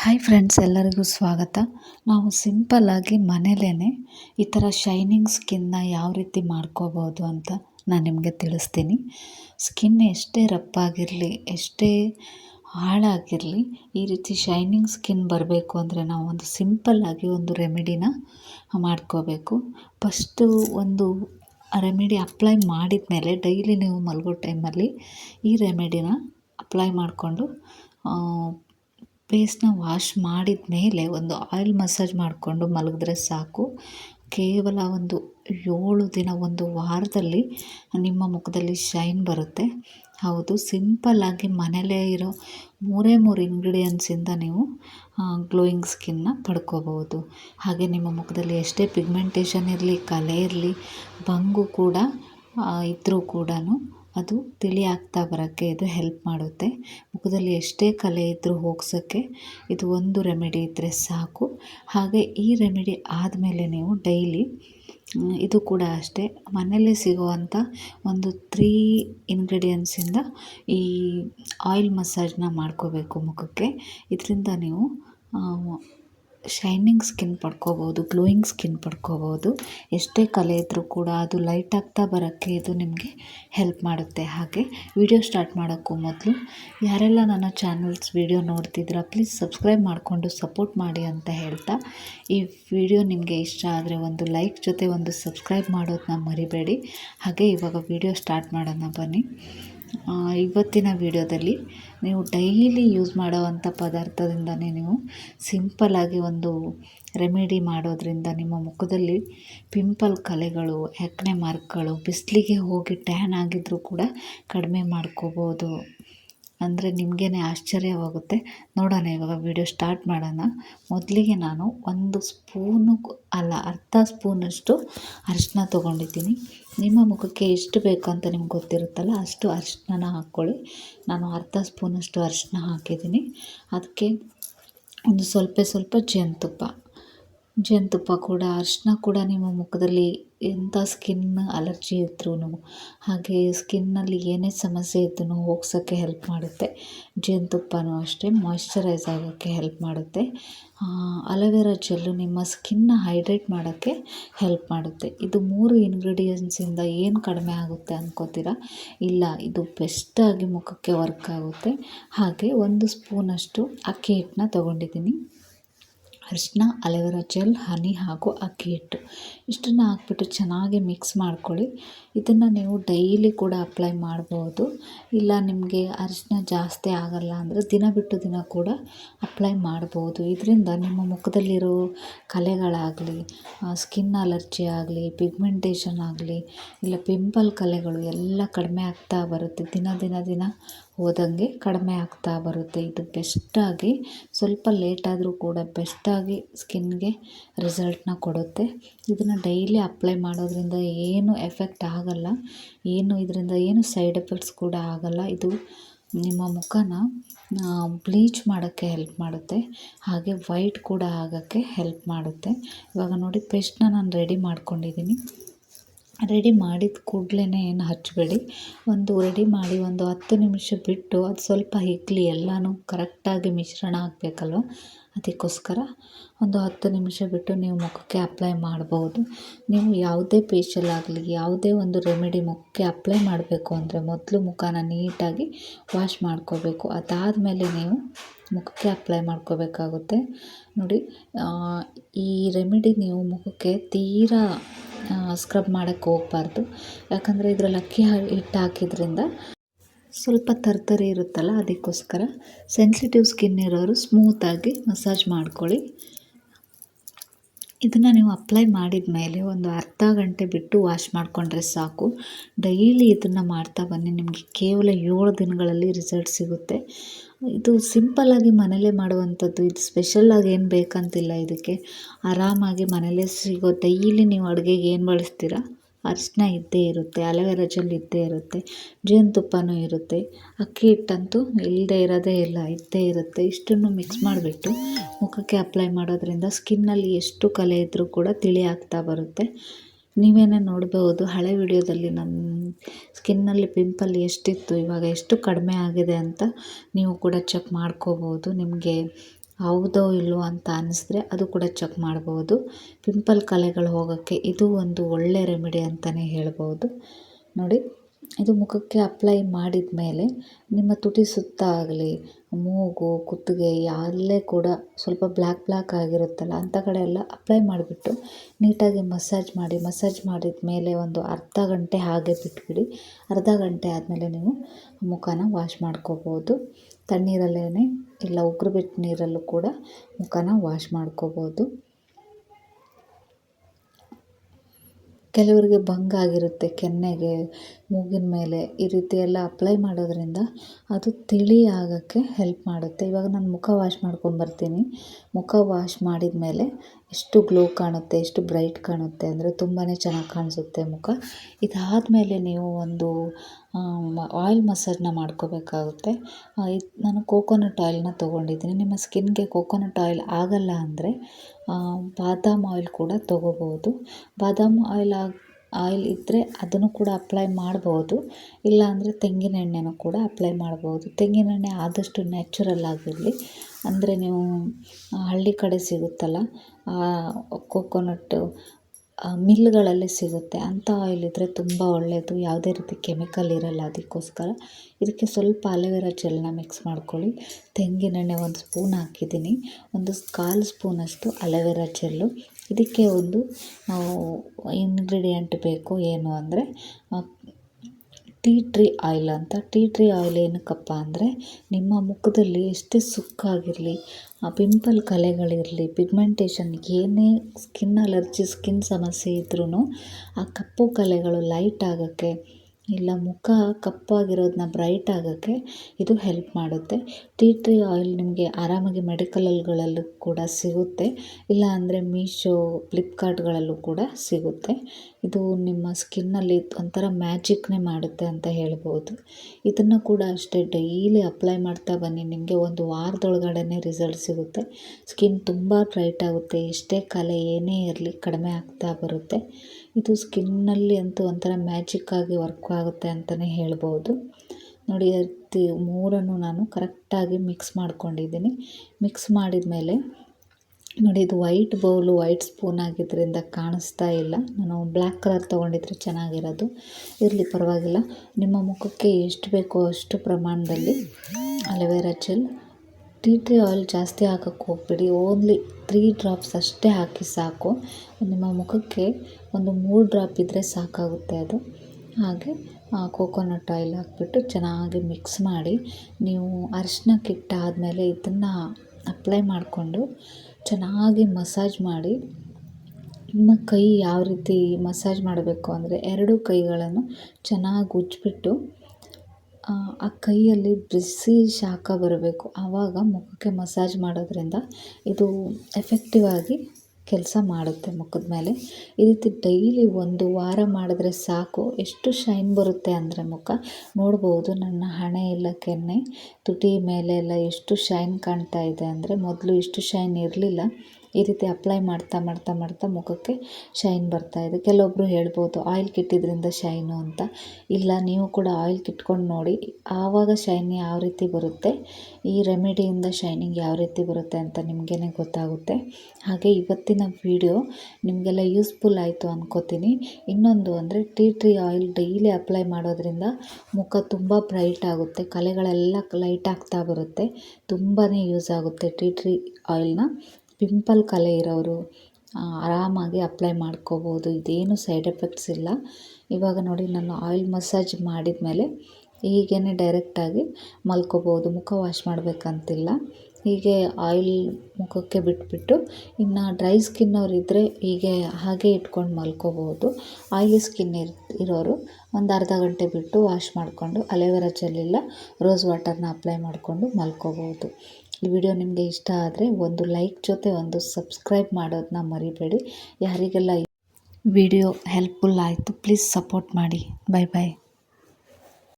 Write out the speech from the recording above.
Hi friends ಎಲ್ಲರಿಗೂ ಸ್ವಾಗತ. ನಾವು ಸಿಂಪಲ್ಲಾಗಿ ಮನೇಲೇ ಈ ಥರ ಶೈನಿಂಗ್ ಸ್ಕಿನ್ನ ಯಾವ ರೀತಿ ಮಾಡ್ಕೋಬೋದು ಅಂತ ನಾನು ನಿಮಗೆ ತಿಳಿಸ್ತೀನಿ. ಸ್ಕಿನ್ ಎಷ್ಟೇ ರಪ್ಪಾಗಿರಲಿ ಎಷ್ಟೇ ಹಾಳಾಗಿರಲಿ, ಈ ರೀತಿ ಶೈನಿಂಗ್ ಸ್ಕಿನ್ ಬರಬೇಕು ಅಂದರೆ ನಾವು ಒಂದು ಸಿಂಪಲ್ಲಾಗಿ ಒಂದು ರೆಮಿಡಿನ ಮಾಡ್ಕೋಬೇಕು. ಫಸ್ಟು ಒಂದು ರೆಮಿಡಿ ಅಪ್ಲೈ ಮಾಡಿದ ಮೇಲೆ ಡೈಲಿ ನೀವು ಮಲಗೋ ಟೈಮಲ್ಲಿ ಈ ರೆಮಿಡಿನ ಅಪ್ಲೈ ಮಾಡಿಕೊಂಡು ಫೇಸ್ನ ವಾಶ್ ಮಾಡಿದ ಮೇಲೆ ಒಂದು ಆಯಿಲ್ ಮಸಾಜ್ ಮಾಡಿಕೊಂಡು ಮಲಗಿದ್ರೆ ಸಾಕು. ಕೇವಲ ಒಂದು ಏಳು ದಿನ, ಒಂದು ವಾರದಲ್ಲಿ ನಿಮ್ಮ ಮುಖದಲ್ಲಿ ಶೈನ್ ಬರುತ್ತೆ. ಹೌದು ಸಿಂಪಲ್ಲಾಗಿ ಮನೆಯಲ್ಲೇ ಇರೋ ಮೂರೇ ಮೂರು ಇಂಗ್ರೀಡಿಯೆಂಟ್ಸಿಂದ ನೀವು ಗ್ಲೋಯಿಂಗ್ ಸ್ಕಿನ್ನ ಪಡ್ಕೋಬೋದು ಹಾಗೆ ನಿಮ್ಮ ಮುಖದಲ್ಲಿ ಎಷ್ಟೇ ಪಿಗ್ಮೆಂಟೇಷನ್ ಇರಲಿ, ಕಲೆ ಇರಲಿ ಬಂಗು ಕೂಡ ಇದ್ದರೂ ಕೂಡ ಅದು ತಿಳಿ ಆಗ್ತಾ ಬರೋಕ್ಕೆ ಇದು ಹೆಲ್ಪ್ ಮಾಡುತ್ತೆ. ಮುಖದಲ್ಲಿ ಎಷ್ಟೇ ಕಲೆ ಇದ್ದರೂ ಹೋಗ್ಸೋಕ್ಕೆ ಇದು ಒಂದು ರೆಮಿಡಿ ಇದ್ದರೆ ಸಾಕು. ಹಾಗೆ ಈ ರೆಮಿಡಿ ಆದಮೇಲೆ ನೀವು ಡೈಲಿ ಇದು ಕೂಡ ಅಷ್ಟೇ. ಮನೆಯಲ್ಲೇ ಸಿಗುವಂಥ ಒಂದು ತ್ರೀ ಇಂಗ್ರೀಡಿಯೆಂಟ್ಸಿಂದ ಈ ಆಯಿಲ್ ಮಸಾಜ್ನ ಮಾಡ್ಕೋಬೇಕು ಮುಖಕ್ಕೆ. ಇದರಿಂದ ನೀವು ಶೈನಿಂಗ್ ಸ್ಕಿನ್ ಪಡ್ಕೋಬೋದು ಗ್ಲೋಯಿಂಗ್ ಸ್ಕಿನ್ ಪಡ್ಕೋಬೋದು. ಎಷ್ಟೇ ಕಲೆ ಇದ್ದರೂ ಕೂಡ ಅದು ಲೈಟ್ ಆಗ್ತಾ ಬರೋಕ್ಕೆ ಇದು ನಿಮಗೆ ಹೆಲ್ಪ್ ಮಾಡುತ್ತೆ. ಹಾಗೆ ವಿಡಿಯೋ ಸ್ಟಾರ್ಟ್ ಮಾಡೋಕ್ಕೂ ಮೊದಲು ಯಾರೆಲ್ಲ ನನ್ನ ಚಾನಲ್ಸ್ ವಿಡಿಯೋ ನೋಡ್ತಿದ್ದೀರಾ ಪ್ಲೀಸ್ ಸಬ್ಸ್ಕ್ರೈಬ್ ಮಾಡಿಕೊಂಡು ಸಪೋರ್ಟ್ ಮಾಡಿ ಅಂತ ಹೇಳ್ತಾ ಈ ವಿಡಿಯೋ ನಿಮಗೆ ಇಷ್ಟ ಆದರೆ ಒಂದು ಲೈಕ್ ಜೊತೆ ಒಂದು ಸಬ್ಸ್ಕ್ರೈಬ್ ಮಾಡೋದನ್ನ ಮರಿಬೇಡಿ. ಹಾಗೆ ಇವಾಗ ವಿಡಿಯೋ ಸ್ಟಾರ್ಟ್ ಮಾಡೋಣ ಬನ್ನಿ. ಇವತ್ತಿನ ವಿಡಿಯೋದಲ್ಲಿ ನೀವು ಡೈಲಿ ಯೂಸ್ ಮಾಡೋವಂಥ ಪದಾರ್ಥದಿಂದನೇ ನೀವು ಸಿಂಪಲ್ಲಾಗಿ ಒಂದು ರೆಮಿಡಿ ಮಾಡೋದರಿಂದ ನಿಮ್ಮ ಮುಖದಲ್ಲಿ ಪಿಂಪಲ್ ಕಲೆಗಳು ಹೆಕ್ನೆ ಮಾರ್ಕ್ಗಳು ಬಿಸಿಲಿಗೆ ಹೋಗಿ ಟ್ಯಾನ್ ಆಗಿದ್ದರೂ ಕೂಡ ಕಡಿಮೆ ಮಾಡ್ಕೋಬೋದು. ಅಂದರೆ ನಿಮಗೇನೆ ಆಶ್ಚರ್ಯವಾಗುತ್ತೆ. ನೋಡೋಣ ಇವಾಗ ವಿಡಿಯೋ ಸ್ಟಾರ್ಟ್ ಮಾಡೋಣ. ಮೊದಲಿಗೆ ನಾನು ಒಂದು ಸ್ಪೂನು ಅಲ್ಲ, ಅರ್ಧ ಸ್ಪೂನಷ್ಟು ಅರಿಶಿನ ತೊಗೊಂಡಿದ್ದೀನಿ. ನಿಮ್ಮ ಮುಖಕ್ಕೆ ಎಷ್ಟು ಬೇಕು ಅಂತ ನಿಮ್ಗೆ ಗೊತ್ತಿರುತ್ತಲ್ಲ, ಅಷ್ಟು ಅರಿಶಿನ ಹಾಕ್ಕೊಳ್ಳಿ. ನಾನು ಅರ್ಧ ಸ್ಪೂನಷ್ಟು ಅರಿಶಿನ ಹಾಕಿದ್ದೀನಿ. ಅದಕ್ಕೆ ಒಂದು ಸ್ವಲ್ಪ ಸ್ವಲ್ಪ ಜೇನುತುಪ್ಪ. ಜೇನುತುಪ್ಪ ಕೂಡ ಅರಿಶಿನ ಕೂಡ ನಿಮ್ಮ ಮುಖದಲ್ಲಿ ಎಂಥ ಸ್ಕಿನ್ ಅಲರ್ಜಿ ಇದ್ರೂ ಹಾಗೆ ಸ್ಕಿನ್ನಲ್ಲಿ ಏನೇ ಸಮಸ್ಯೆ ಇದ್ರೂ ಹೋಗ್ಸೋಕ್ಕೆ ಹೆಲ್ಪ್ ಮಾಡುತ್ತೆ. ಜೇನುತುಪ್ಪನೂ ಅಷ್ಟೇ ಮಾಯ್ಶ್ಚರೈಸ್ ಆಗೋಕ್ಕೆ ಹೆಲ್ಪ್ ಮಾಡುತ್ತೆ. ಅಲೋವೆರಾ ಜೆಲ್ಲು ನಿಮ್ಮ ಸ್ಕಿನ್ನ ಹೈಡ್ರೇಟ್ ಮಾಡೋಕ್ಕೆ ಹೆಲ್ಪ್ ಮಾಡುತ್ತೆ. ಇದು ಮೂರು ಇಂಗ್ರೀಡಿಯೆಂಟ್ಸಿಂದ ಏನು ಕಡಿಮೆ ಆಗುತ್ತೆ ಅಂದ್ಕೋತೀರಾ ಇಲ್ಲ, ಇದು ಬೆಸ್ಟಾಗಿ ಮುಖಕ್ಕೆ ವರ್ಕ್ ಆಗುತ್ತೆ. ಹಾಗೆ ಒಂದು ಸ್ಪೂನಷ್ಟು ಅಕ್ಕಿ ಹಿಟ್ಟನ್ನ ತೊಗೊಂಡಿದ್ದೀನಿ. ಅರಿಶಿನ, ಅಲೋವೆರಾ ಜೆಲ್, ಹನಿ ಹಾಗೂ ಅಕ್ಕಿ ಹಿಟ್ಟು. ಇಷ್ಟನ್ನು ಹಾಕ್ಬಿಟ್ಟು ಚೆನ್ನಾಗಿ ಮಿಕ್ಸ್ ಮಾಡ್ಕೊಳ್ಳಿ. ಇದನ್ನು ನೀವು ಡೈಲಿ ಕೂಡ ಅಪ್ಲೈ ಮಾಡ್ಬೋದು. ಇಲ್ಲ ನಿಮಗೆ ಅರಿಶಿನ ಜಾಸ್ತಿ ಆಗಲ್ಲ ಅಂದರೆ ದಿನ ಬಿಟ್ಟು ದಿನ ಕೂಡ ಅಪ್ಲೈ ಮಾಡ್ಬೋದು. ಇದರಿಂದ ನಿಮ್ಮ ಮುಖದಲ್ಲಿರೋ ಕಲೆಗಳಾಗಲಿ ಸ್ಕಿನ್ ಅಲರ್ಜಿ ಆಗಲಿ ಪಿಗ್ಮೆಂಟೇಷನ್ ಆಗಲಿ, ಇಲ್ಲ ಪಿಂಪಲ್ ಕಲೆಗಳು ಎಲ್ಲ ಕಡಿಮೆ ಆಗ್ತಾ ಬರುತ್ತೆ ದಿನ ದಿನ ದಿನ. ಹೋದಂಗೆ ಕಡಿಮೆ ಆಗ್ತಾ ಬರುತ್ತೆ. ಇದು ಬೆಸ್ಟಾಗಿ ಸ್ವಲ್ಪ ಲೇಟಾದರೂ ಕೂಡ ಬೆಸ್ಟಾಗಿ ಸ್ಕಿನ್ಗೆ ರಿಸಲ್ಟ್ನ ಕೊಡುತ್ತೆ. ಇದನ್ನು ಡೈಲಿ ಅಪ್ಲೈ ಮಾಡೋದ್ರಿಂದ ಏನು ಎಫೆಕ್ಟ್ ಆಗಲ್ಲ. ಏನು ಇದರಿಂದ ಏನು ಸೈಡ್ ಎಫೆಕ್ಟ್ಸ್ ಕೂಡ ಆಗಲ್ಲ. ಇದು ನಿಮ್ಮ ಮುಖನ ಬ್ಲೀಚ್ ಮಾಡೋಕ್ಕೆ ಹೆಲ್ಪ್ ಮಾಡುತ್ತೆ. ಹಾಗೆ ವೈಟ್ ಕೂಡ ಆಗೋಕ್ಕೆ ಹೆಲ್ಪ್ ಮಾಡುತ್ತೆ. ಇವಾಗ ನೋಡಿ ಪೇಸ್ಟ್ನ ನಾನು ರೆಡಿ ಮಾಡ್ಕೊಂಡಿದ್ದೀನಿ ರೆಡಿ ಮಾಡಿದ ಕೂಡಲೇ ಏನು ಹಚ್ಚಬೇಡಿ ಒಂದು ರೆಡಿ ಮಾಡಿ ಒಂದು ಹತ್ತು ನಿಮಿಷ ಬಿಟ್ಟು ಅದು ಸ್ವಲ್ಪ ಹಿಗ್ಲಿ ಎಲ್ಲನೂ ಕರೆಕ್ಟಾಗಿ ಮಿಶ್ರಣ ಆಗಬೇಕಲ್ವ? ಅದಕ್ಕೋಸ್ಕರ ಒಂದು ಹತ್ತು ನಿಮಿಷ ಬಿಟ್ಟು ನೀವು ಮುಖಕ್ಕೆ ಅಪ್ಲೈ ಮಾಡ್ಬೋದು. ನೀವು ಯಾವುದೇ ಫೇಶಿಯಲ್ ಆಗಲಿ, ಯಾವುದೇ ಒಂದು ರೆಮಿಡಿ ಮುಖಕ್ಕೆ ಅಪ್ಲೈ ಮಾಡಬೇಕು ಅಂದರೆ ಮೊದಲು ಮುಖನ ನೀಟಾಗಿ ವಾಶ್ ಮಾಡ್ಕೋಬೇಕು. ಅದಾದಮೇಲೆ ನೀವು ಮುಖಕ್ಕೆ ಅಪ್ಲೈ ಮಾಡ್ಕೋಬೇಕಾಗುತ್ತೆ. ನೋಡಿ ಈ ರೆಮಿಡಿ ನೀವು ಮುಖಕ್ಕೆ ತೀರಾ ಸ್ಕ್ರಬ್ ಮಾಡೋಕ್ಕೆ ಹೋಗ್ಬಾರ್ದು. ಯಾಕಂದರೆ ಇದರಲ್ಲಿ ಅಕ್ಕಿ ಹಿಟ್ಟು ಹಾಕಿದ್ರಿಂದ ಸ್ವಲ್ಪ ತರ್ತರಿ ಇರುತ್ತಲ್ಲ, ಅದಕ್ಕೋಸ್ಕರ ಸೆನ್ಸಿಟಿವ್ ಸ್ಕಿನ್ ಇರೋರು ಸ್ಮೂತಾಗಿ ಮಸಾಜ್ ಮಾಡ್ಕೊಳ್ಳಿ. ಇದನ್ನು ನೀವು ಅಪ್ಲೈ ಮಾಡಿದ ಮೇಲೆ ಒಂದು ಅರ್ಧ ಗಂಟೆ ಬಿಟ್ಟು ವಾಶ್ ಮಾಡಿಕೊಂಡ್ರೆ ಸಾಕು. ಡೈಲಿ ಇದನ್ನು ಮಾಡ್ತಾ ಬನ್ನಿ, ನಿಮಗೆ ಕೇವಲ ಏಳು ದಿನಗಳಲ್ಲಿ ರಿಸಲ್ಟ್ ಸಿಗುತ್ತೆ. ಇದು ಸಿಂಪಲ್ಲಾಗಿ ಮನೇಲೇ ಮಾಡುವಂಥದ್ದು, ಇದು ಸ್ಪೆಷಲ್ಲಾಗಿ ಏನು ಬೇಕಂತಿಲ್ಲ ಇದಕ್ಕೆ. ಆರಾಮಾಗಿ ಮನೇಲೇ ಸಿಗೋ ಡೈಲಿ ನೀವು ಅಡುಗೆಗೆ ಏನು ಬಳಸ್ತೀರ? ಅರಿಶಿನ ಇದ್ದೇ ಇರುತ್ತೆ, ಅಲೋವೆರಾ ಜೆಲ್ ಇದ್ದೇ ಇರುತ್ತೆ ಜೇನುತುಪ್ಪನೂ ಇರುತ್ತೆ. ಅಕ್ಕಿ ಹಿಟ್ಟಂತೂ ಇಲ್ಲದೇ ಇರೋದೇ ಇಲ್ಲ, ಇದ್ದೇ ಇರುತ್ತೆ. ಇಷ್ಟನ್ನು ಮಿಕ್ಸ್ ಮಾಡಿಬಿಟ್ಟು ಮುಖಕ್ಕೆ ಅಪ್ಲೈ ಮಾಡೋದ್ರಿಂದ ಸ್ಕಿನ್ನಲ್ಲಿ ಎಷ್ಟು ಕಲೆ ಇದ್ದರೂ ಕೂಡ ತಿಳಿ ಆಗ್ತಾ ಬರುತ್ತೆ. ನೀವೇನೇ ನೋಡಬಹುದು ಹಳೆ ವಿಡಿಯೋದಲ್ಲಿ ನನ್ನ ಸ್ಕಿನ್ನಲ್ಲಿ ಪಿಂಪಲ್ ಎಷ್ಟಿತ್ತು, ಇವಾಗ ಎಷ್ಟು ಕಡಿಮೆ ಆಗಿದೆ ಅಂತ ನೀವು ಕೂಡ ಚೆಕ್ ಮಾಡ್ಕೋಬೋದು. ನಿಮಗೆ ಹೌದೋ ಇಲ್ಲವೋ ಅಂತ ಅನ್ನಿಸಿದ್ರೆ ಅದು ಕೂಡ ಚೆಕ್ ಮಾಡ್ಬೋದು. ಪಿಂಪಲ್ ಕಲೆಗಳು ಹೋಗೋಕ್ಕೆ ಇದು ಒಂದು ಒಳ್ಳೆ ರೆಮಿಡಿ ಅಂತಲೇ ಹೇಳ್ಬೋದು. ನೋಡಿ. ಇದು ಮುಖಕ್ಕೆ ಅಪ್ಲೈ ಮಾಡಿದ ಮೇಲೆ ನಿಮ್ಮ ತುಟಿ ಸುತ್ತ ಆಗಲಿ, ಮೂಗು, ಕುತ್ತಿಗೆ ಎಲ್ಲೇ ಕೂಡ ಸ್ವಲ್ಪ ಬ್ಲ್ಯಾಕ್ ಬ್ಲ್ಯಾಕ್ ಆಗಿರುತ್ತಲ್ಲ ಅಂಥ ಕಡೆ ಎಲ್ಲ ಅಪ್ಲೈ ಮಾಡಿಬಿಟ್ಟು ನೀಟಾಗಿ ಮಸಾಜ್ ಮಾಡಿ ಮಸಾಜ್ ಮಾಡಿದ ಮೇಲೆ ಒಂದು ಅರ್ಧ ಗಂಟೆ ಹಾಗೆ ಬಿಟ್ಬಿಡಿ. ಅರ್ಧ ಗಂಟೆ ಆದಮೇಲೆ ನೀವು ಮುಖನ ವಾಶ್ ಮಾಡ್ಕೋಬೋದು. ತಣ್ಣೀರಲ್ಲೇ ಇಲ್ಲ ಉಗುರು ಬೆಚ್ಚ ನೀರಲ್ಲೂ ಕೂಡ ಮುಖನ ವಾಶ್ ಮಾಡ್ಕೋಬೋದು. ಕೆಲವರಿಗೆ ಭಂಗ ಆಗಿರುತ್ತೆ ಕೆನ್ನೆಗೆ, ಮೂಗಿನ ಮೇಲೆ ಈ ರೀತಿ ಎಲ್ಲ ಅಪ್ಲೈ ಮಾಡೋದರಿಂದ ಅದು ತಿಳಿ ಆಗೋಕ್ಕೆ ಹೆಲ್ಪ್ ಮಾಡುತ್ತೆ. ಇವಾಗ ನಾನು ಮುಖ ವಾಶ್ ಮಾಡ್ಕೊಂಬರ್ತೀನಿ ಮುಖ ವಾಶ್ ಮಾಡಿದ ಮೇಲೆ ಎಷ್ಟು ಗ್ಲೋ ಕಾಣುತ್ತೆ, ಎಷ್ಟು ಬ್ರೈಟ್ ಕಾಣುತ್ತೆ ಅಂದರೆ ತುಂಬಾ ಚೆನ್ನಾಗಿ ಕಾಣಿಸುತ್ತೆ ಮುಖ. ಇದಾದ ಮೇಲೆ ನೀವು ಒಂದು ಆಯಿಲ್ ಮಸಾಜ್ನ ಮಾಡ್ಕೋಬೇಕಾಗುತ್ತೆ. ಇದು ನಾನು ಕೋಕೋನಟ್ ಆಯಿಲ್ನ ತೊಗೊಂಡಿದ್ದೀನಿ. ನಿಮ್ಮ ಸ್ಕಿನ್ಗೆ ಕೋಕೋನಟ್ ಆಯಿಲ್ ಆಗಲ್ಲ ಅಂದರೆ ಬಾದಾಮ್ ಆಯಿಲ್ ಕೂಡ ತೊಗೋಬೋದು. ಬಾದಾಮ್ ಆಯಿಲ್ ಆಯಿಲ್ ಇದ್ದರೆ ಅದನ್ನು ಕೂಡ ಅಪ್ಲೈ ಮಾಡ್ಬೋದು. ಇಲ್ಲ ಅಂದರೆ ತೆಂಗಿನ ಎಣ್ಣೆನೂ ಕೂಡ ಅಪ್ಲೈ ಮಾಡ್ಬೋದು. ತೆಂಗಿನ ಎಣ್ಣೆ ಆದಷ್ಟು ನ್ಯಾಚುರಲ್ ಆಗಿರಲಿ. ಅಂದರೆ ನೀವು ಹಳ್ಳಿ ಕಡೆ ಸಿಗುತ್ತಲ್ಲ ಕೋಕೋನಟ್ಟು ಮಿಲ್ಗಳಲ್ಲಿ ಸಿಗುತ್ತೆ. ಅಂಥ ಆಯಿಲ್ ಇದ್ದರೆ ತುಂಬ ಒಳ್ಳೆಯದು ಯಾವುದೇ ರೀತಿ ಕೆಮಿಕಲ್ ಇರಲ್ಲ ಅದಕ್ಕೋಸ್ಕರ. ಇದಕ್ಕೆ ಸ್ವಲ್ಪ ಅಲೋವೆರಾ ಜೆಲ್ನ ಮಿಕ್ಸ್ ಮಾಡ್ಕೊಳ್ಳಿ. ತೆಂಗಿನೆಣ್ಣೆ ಒಂದು ಸ್ಪೂನ್ ಹಾಕಿದ್ದೀನಿ. ಒಂದು ಕಾಲು ಸ್ಪೂನಷ್ಟು ಅಲೋವೆರಾ ಜೆಲ್ಲು. ಇದಕ್ಕೆ ಒಂದು ಇಂಗ್ರೀಡಿಯೆಂಟ್ ಬೇಕು ಏನು ಅಂದರೆ ಟೀ ಟ್ರೀ ಆಯಿಲ್ ಅಂತ. ಟೀ ಟ್ರೀ ಆಯಿಲ್ ಏನಕ್ಕಪ್ಪ ಅಂದರೆ ನಿಮ್ಮ ಮುಖದಲ್ಲಿ ಎಷ್ಟೇ ಸುಕ್ಕಾಗಿರಲಿ ಪಿಂಪಲ್ ಕಲೆಗಳಿರಲಿ ಪಿಗ್ಮೆಂಟೇಷನ್ ಏನೇ ಸ್ಕಿನ್ ಅಲರ್ಜಿ, ಸ್ಕಿನ್ ಸಮಸ್ಯೆ ಇದ್ರೂ ಆ ಕಪ್ಪು ಕಲೆಗಳು ಲೈಟ್ ಆಗೋಕ್ಕೆ ಇಲ್ಲ, ಮುಖ ಕಪ್ಪಾಗಿರೋದನ್ನ ಬ್ರೈಟ್ ಆಗೋಕ್ಕೆ ಇದು ಹೆಲ್ಪ್ ಮಾಡುತ್ತೆ. ಟೀ ಟ್ರೀ ಆಯಿಲ್ ನಿಮಗೆ ಆರಾಮಾಗಿ ಮೆಡಿಕಲ್ಗಳಲ್ಲೂ ಕೂಡ ಸಿಗುತ್ತೆ. ಇಲ್ಲ ಅಂದರೆ ಮೀಶೋ, ಫ್ಲಿಪ್ಕಾರ್ಟ್ಗಳಲ್ಲೂ ಕೂಡ ಸಿಗುತ್ತೆ. ಇದು ನಿಮ್ಮ ಸ್ಕಿನ್ನಲ್ಲಿ ಒಂಥರ ಮ್ಯಾಜಿಕ್ನೇ ಮಾಡುತ್ತೆ ಅಂತ ಹೇಳ್ಬೋದು. ಇದನ್ನು ಕೂಡ ಅಷ್ಟೇ ಡೈಲಿ ಅಪ್ಲೈ ಮಾಡ್ತಾ ಬನ್ನಿ. ನಿಮಗೆ ಒಂದು ವಾರದೊಳಗಡೆನೇ ರಿಸಲ್ಟ್ ಸಿಗುತ್ತೆ. ಸ್ಕಿನ್ ತುಂಬ ಬ್ರೈಟ್ ಆಗುತ್ತೆ. ಎಷ್ಟೇ ಕಲೆ ಏನೇ ಇರಲಿ ಕಡಿಮೆ ಆಗ್ತಾ ಬರುತ್ತೆ. ಇದು ಸ್ಕಿನ್ನಲ್ಲಿ ಅಂತೂ ಒಂಥರ ಮ್ಯಾಜಿಕ್ಕಾಗಿ ವರ್ಕ್ ಆಗುತ್ತೆ ಅಂತಲೇ ಹೇಳ್ಬೋದು. ನೋಡಿ ಅದು ಮೂರನ್ನು ನಾನು ಕರೆಕ್ಟಾಗಿ ಮಿಕ್ಸ್ ಮಾಡ್ಕೊಂಡಿದ್ದೀನಿ. ಮಿಕ್ಸ್ ಮಾಡಿದ ಮೇಲೆ ನೋಡಿ, ಇದು ವೈಟ್ ಬೌಲು ವೈಟ್ ಸ್ಪೂನ್ ಆಗಿದ್ದರಿಂದ ಕಾಣಿಸ್ತಾ ಇಲ್ಲ. ನಾನು ಬ್ಲ್ಯಾಕ್ ಕಲರ್ ತೊಗೊಂಡಿದ್ರೆ ಚೆನ್ನಾಗಿರೋದು. ಇರಲಿ, ಪರವಾಗಿಲ್ಲ. ನಿಮ್ಮ ಮುಖಕ್ಕೆ ಎಷ್ಟು ಬೇಕೋ ಅಷ್ಟು ಪ್ರಮಾಣದಲ್ಲಿ aloe vera gel. Tea tree oil ಜಾಸ್ತಿ ಹಾಕಕ್ಕೆ ಹೋಗ್ಬೇಡಿ. ಓನ್ಲಿ ತ್ರೀ ಡ್ರಾಪ್ಸ್ ಅಷ್ಟೇ ಹಾಕಿ ಸಾಕು. ನಿಮ್ಮ ಮುಖಕ್ಕೆ ಒಂದು ಮೂರು ಡ್ರಾಪ್ ಇದ್ದರೆ ಸಾಕಾಗುತ್ತೆ ಅದು. ಹಾಗೆ ಕೋಕೋನಟ್ ಆಯಿಲ್ ಹಾಕಿಬಿಟ್ಟು ಚೆನ್ನಾಗಿ ಮಿಕ್ಸ್ ಮಾಡಿ, ನೀವು ಅರಿಶಿನಕ್ಕಿಟ್ಟಾದಮೇಲೆ ಇದನ್ನು ಅಪ್ಲೈ ಮಾಡಿಕೊಂಡು ಚೆನ್ನಾಗಿ ಮಸಾಜ್ ಮಾಡಿ, ನಿಮ್ಮ ಕೈ ಯಾವ ರೀತಿ ಮಸಾಜ್ ಮಾಡಬೇಕು ಅಂದರೆ ಎರಡು ಕೈಗಳನ್ನು ಚೆನ್ನಾಗಿ ಉಜ್ಜಿಬಿಟ್ಟು ಆ ಕೈಯಲ್ಲಿ ಬಿಸಿ ಶಾಖ ಬರಬೇಕು. ಆವಾಗ ಮುಖಕ್ಕೆ ಮಸಾಜ್ ಮಾಡೋದ್ರಿಂದ ಇದು ಎಫೆಕ್ಟಿವ್ ಆಗಿ ಕೆಲಸ ಮಾಡುತ್ತೆ ಮುಖದ ಮೇಲೆ. ಈ ರೀತಿ ಡೈಲಿ ಒಂದು ವಾರ ಮಾಡಿದ್ರೆ ಸಾಕು. ಎಷ್ಟು ಶೈನ್ ಬರುತ್ತೆ ಅಂದರೆ ಮುಖ. ನೋಡ್ಬೋದು ನನ್ನ ಹಣೆ ಇಲ್ಲ, ಕೆನ್ನೆ, ತುಟಿ ಮೇಲೆ ಎಲ್ಲ ಎಷ್ಟು ಶೈನ್ ಕಾಣ್ತಾ ಇದೆ ಅಂದರೆ ಮೊದಲು ಇಷ್ಟು ಶೈನ್ ಇರಲಿಲ್ಲ. ಈ ರೀತಿ ಅಪ್ಲೈ ಮಾಡ್ತಾ ಮಾಡ್ತಾ ಮಾಡ್ತಾ ಮುಖಕ್ಕೆ ಶೈನ್ ಬರ್ತಾ ಇದೆ. ಕೆಲವೊಬ್ಬರು ಹೇಳ್ಬೋದು ಆಯಿಲ್ ಕಿಟ್ಟಿದ್ರಿಂದ ಶೈನು ಅಂತ. ಇಲ್ಲ, ನೀವು ಕೂಡ ಆಯಿಲ್ ಕಿಟ್ಕೊಂಡು ನೋಡಿ, ಆವಾಗ ಶೈನ್ ಯಾವ ರೀತಿ ಬರುತ್ತೆ, ಈ ರೆಮಿಡಿಯಿಂದ ಶೈನಿಂಗ್ ಯಾವ ರೀತಿ ಬರುತ್ತೆ ಅಂತ ನಿಮಗೇ ಗೊತ್ತಾಗುತ್ತೆ. ಹಾಗೆ ಇವತ್ತಿನ ವಿಡಿಯೋ ನಿಮಗೆಲ್ಲ ಯೂಸ್ಫುಲ್ ಆಯಿತು ಅನ್ಕೋತೀನಿ. ಇನ್ನೊಂದು ಅಂದರೆ tea tree oil daily apply ಮಾಡೋದ್ರಿಂದ ಮುಖ ತುಂಬ ಬ್ರೈಟ್ ಆಗುತ್ತೆ, ಕಲೆಗಳೆಲ್ಲ ಲೈಟ್ ಆಗ್ತಾ ಬರುತ್ತೆ ತುಂಬಾ ಯೂಸ್ ಆಗುತ್ತೆ ಟೀ ಟ್ರೀ ಆಯಿಲ್ನ ಪಿಂಪಲ್ ಕಲೆ ಇರೋರು ಆರಾಮಾಗಿ ಅಪ್ಲೈ ಮಾಡ್ಕೋಬೋದು. ಇದೇನು ಸೈಡ್ ಎಫೆಕ್ಟ್ಸ್ ಇಲ್ಲ. ಇವಾಗ ನೋಡಿ ನಾನು ಆಯಿಲ್ ಮಸಾಜ್ ಮಾಡಿದ ಮೇಲೆ ಹೀಗೇ ಡೈರೆಕ್ಟಾಗಿ ಮಲ್ಕೋಬೋದು. ಮುಖ ವಾಶ್ ಮಾಡಬೇಕಂತಿಲ್ಲ. ಹೀಗೆ ಆಯಿಲ್ ಮುಖಕ್ಕೆ ಬಿಟ್ಬಿಟ್ಟು ಇನ್ನು ಡ್ರೈ ಸ್ಕಿನ್ ಅವ್ರು ಇದ್ದರೆ ಹೀಗೆ ಹಾಗೆ ಇಟ್ಕೊಂಡು ಮಲ್ಕೋಬೋದು. ಆಯಿಲಿ ಸ್ಕಿನ್ ಇರ್, ಇರೋರು ಒಂದು ಅರ್ಧ ಗಂಟೆ ಬಿಟ್ಟು ವಾಶ್ ಮಾಡಿಕೊಂಡು ಅಲೆವೆರಾ ಜೆಲ್ ರೋಸ್ ವಾಟರ್ನ ಅಪ್ಲೈ ಮಾಡಿಕೊಂಡು ಮಲ್ಕೋಬೋದು. ಈ ವಿಡಿಯೋ ನಿಮಗೆ ಇಷ್ಟ ಆದರೆ ಒಂದು ಲೈಕ್ ಜೊತೆ ಒಂದು ಸಬ್ಸ್ಕ್ರೈಬ್ ಮಾಡೋದನ್ನ ಮರಿಬೇಡಿ. ಯಾರಿಗೆಲ್ಲ ವಿಡಿಯೋ ಹೆಲ್ಪ್ಫುಲ್ ಆಯಿತು ಪ್ಲೀಸ್ ಸಪೋರ್ಟ್ ಮಾಡಿ. Bye bye